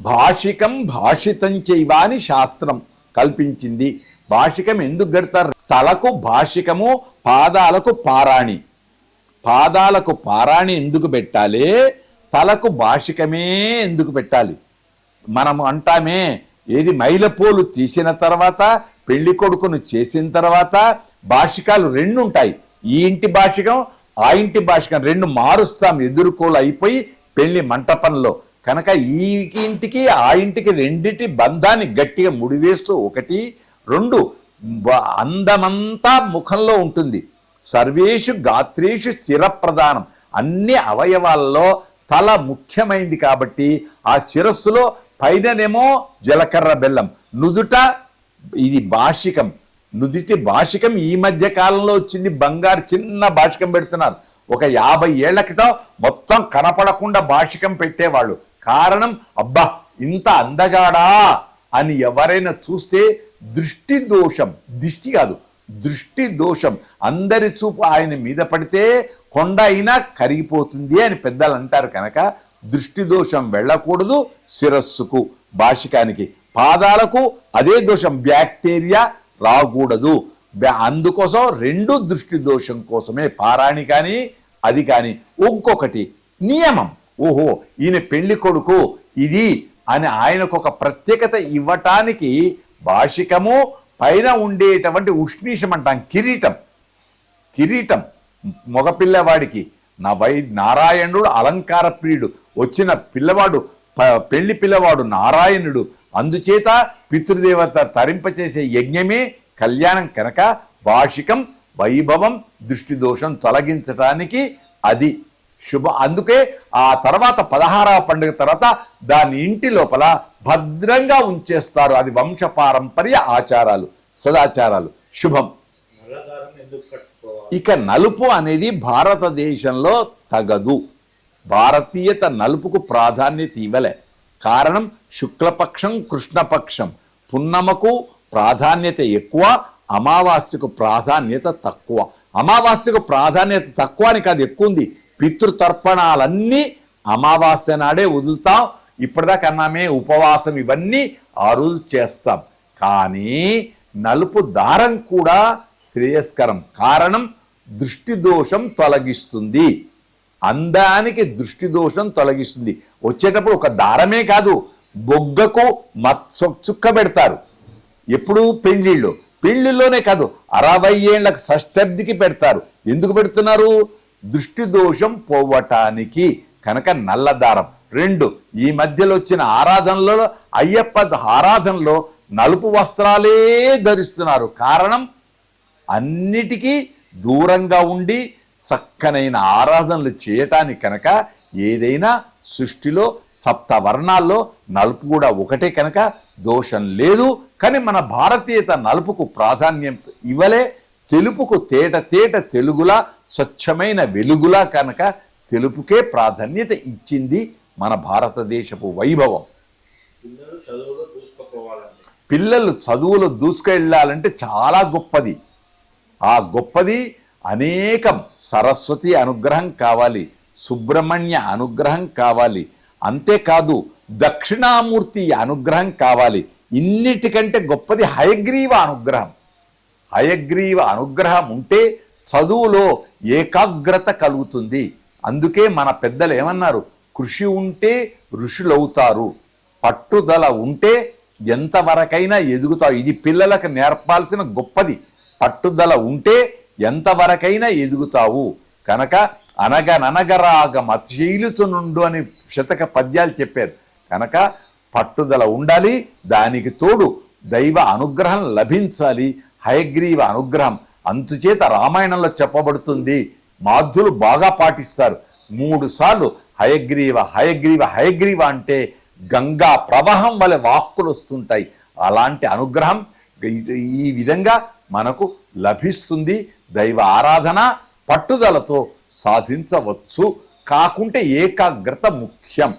భాషికం భాషితం చేయవాని శాస్త్రం కల్పించింది. భాషికం ఎందుకు గడతారు తలకు భాషికము పాదాలకు పారాణి. పాదాలకు పారాణి ఎందుకు పెట్టాలి? తలకు భాషికమే ఎందుకు పెట్టాలి? మనం అంటామే ఏది మైలపోలు తీసిన తర్వాత పెళ్ళి కొడుకును చేసిన తర్వాత భాషికాలు రెండు ఉంటాయి. ఈ ఇంటి భాషికం ఆ ఇంటి భాషికం రెండు మారుస్తాం ఎదుర్కోలు అయిపోయి పెళ్ళి మంటపంలో. కనుక ఈ ఇంటికి ఆ ఇంటికి రెండింటి బంధాన్ని గట్టిగా ముడివేస్తూ ఒకటి రెండు అందమంతా ముఖంలో ఉంటుంది. సర్వేషు గాత్రేషు శిర ప్రధానం అన్ని అవయవాల్లో తల ముఖ్యమైంది కాబట్టి ఆ శిరస్సులో పైననేమో జలకర్ర బెల్లం. నుదుట ఇది భాషికం నుదిటి భాషికం ఈ మధ్య కాలంలో వచ్చింది బంగారు చిన్న భాషికం పెడుతున్నారు. ఒక యాభై ఏళ్ళ క్రితం మొత్తం కనపడకుండా భాషికం పెట్టేవాళ్ళు. కారణం అబ్బా ఇంత అందగాడా అని ఎవరైనా చూస్తే దృష్టి దోషం దిష్టి కాదు దృష్టి దోషం అందరి చూపు ఆయన మీద పడితే కొండ అయినా కరిగిపోతుంది అని పెద్దలు అంటారు కనుక దృష్టి దోషం వెళ్ళకూడదు శిరస్సుకు భాషికానికి పాదాలకు అదే దోషం బ్యాక్టీరియా రాకూడదు. అందుకోసం రెండు దృష్టి దోషం కోసమే పారాణి కానీ అది కానీ. ఇంకొకటి నియమం. ఓహో ఈయన పెళ్ళి కొడుకు ఇది అని ఆయనకు ఒక ప్రత్యేకత ఇవ్వటానికి భాషికము పైన ఉండేటువంటి ఉష్ణీషం అంటాం కిరీటం. కిరీటం మగపిల్లవాడికి. నా వై నారాయణుడు అలంకార ప్రియుడు. వచ్చిన పిల్లవాడు ప- పెళ్ళి పిల్లవాడు నారాయణుడు. అందుచేత పితృదేవత తరింపచేసే యజ్ఞమే కళ్యాణం కనుక భాషికం వైభవం దృష్టి దోషం తొలగించటానికి అది శుభ అందుకే ఆ తర్వాత పదహారవ పండుగ తర్వాత దాని ఇంటి లోపల భద్రంగా ఉంచేస్తారు. అది వంశపారంపర్య ఆచారాలు సదాచారాలు. శుభం. ఇక నలుపు అనేది భారతదేశంలో తగదు. భారతీయత నలుపుకు ప్రాధాన్యత ఇవ్వలే కారణం శుక్లపక్షం కృష్ణపక్షం. పున్నమకు ప్రాధాన్యత ఎక్కువ అమావాస్యకు ప్రాధాన్యత తక్కువ. అమావాస్యకు ప్రాధాన్యత తక్కువ అని కాదు ఎక్కువ ఉంది. పితృతర్పణాలన్నీ అమావాస్య నాడే వదులుతాం. ఇప్పటిదాకా అన్నామే ఉపవాసం ఇవన్నీ ఆ రోజు చేస్తాం. కానీ నలుపు దారం కూడా శ్రేయస్కరం. కారణం దృష్టి దోషం తొలగిస్తుంది. అందానికి దృష్టి దోషం తొలగిస్తుంది. వచ్చేటప్పుడు ఒక దారమే కాదు బొగ్గకు మత్సుక్క పెడతారు. ఎప్పుడు పెళ్ళిళ్ళు పెళ్ళిలోనే కాదు అరవై ఏళ్ళకు షష్టబ్దికి పెడతారు. ఎందుకు పెడుతున్నారు? దృష్టి దోషం పోవటానికి కనుక నల్లదారం. రెండు ఈ మధ్యలో వచ్చిన ఆరాధనలో అయ్యప్ప ఆరాధనలో నలుపు వస్త్రాలే ధరిస్తున్నారు. కారణం అన్నిటికీ దూరంగా ఉండి చక్కనైన ఆరాధనలు చేయటానికి కనుక ఏదైనా సృష్టిలో సప్త వర్ణాల్లో నలుపు కూడా ఒకటే కనుక దోషం లేదు. కానీ మన భారతీయత నలుపుకు ప్రాధాన్యం ఇవ్వలే తెలుపుకు తేట తేట తెలుగులా స్వచ్ఛమైన వెలుగులా కనుక తెలుపుకే ప్రాధాన్యత ఇచ్చింది మన భారతదేశపు వైభవం. పిల్లలు చదువులో దూసుకెళ్ళాలంటే చాలా గొప్పది. ఆ గొప్పది అనేకం సరస్వతి అనుగ్రహం కావాలి సుబ్రహ్మణ్య అనుగ్రహం కావాలి అంతేకాదు దక్షిణామూర్తి అనుగ్రహం కావాలి. ఇన్నిటికంటే గొప్పది హయగ్రీవ అనుగ్రహం. హయగ్రీవ అనుగ్రహం ఉంటే చదువులో ఏకాగ్రత కలుగుతుంది. అందుకే మన పెద్దలు ఏమన్నారు? కృషి ఉంటే ఋషులవుతారు. పట్టుదల ఉంటే ఎంతవరకైనా ఎదుగుతావు ఇది పిల్లలకు నేర్పాల్సిన గొప్పది. పట్టుదల ఉంటే ఎంతవరకైనా ఎదుగుతావు. కనుక అనగననగరాగ మతశీలుచునుండు అని శతక పద్యాలు చెప్పారు. కనుక పట్టుదల ఉండాలి దానికి తోడు దైవ అనుగ్రహం లభించాలి. హయగ్రీవ అనుగ్రహం. అందుచేత రామాయణంలో చెప్పబడుతుంది మాధ్యులు బాగా పాటిస్తారు. మూడు సార్లు హయగ్రీవ హయగ్రీవ హయగ్రీవ అంటే గంగా ప్రవాహం వలె వాక్కులు వస్తుంటాయి. అలాంటి అనుగ్రహం ఈ- ఈ విధంగా మనకు లభిస్తుంది. దైవ ఆరాధన పట్టుదలతో సాధించవచ్చు. కాకుంటే ఏకాగ్రత ముఖ్యం.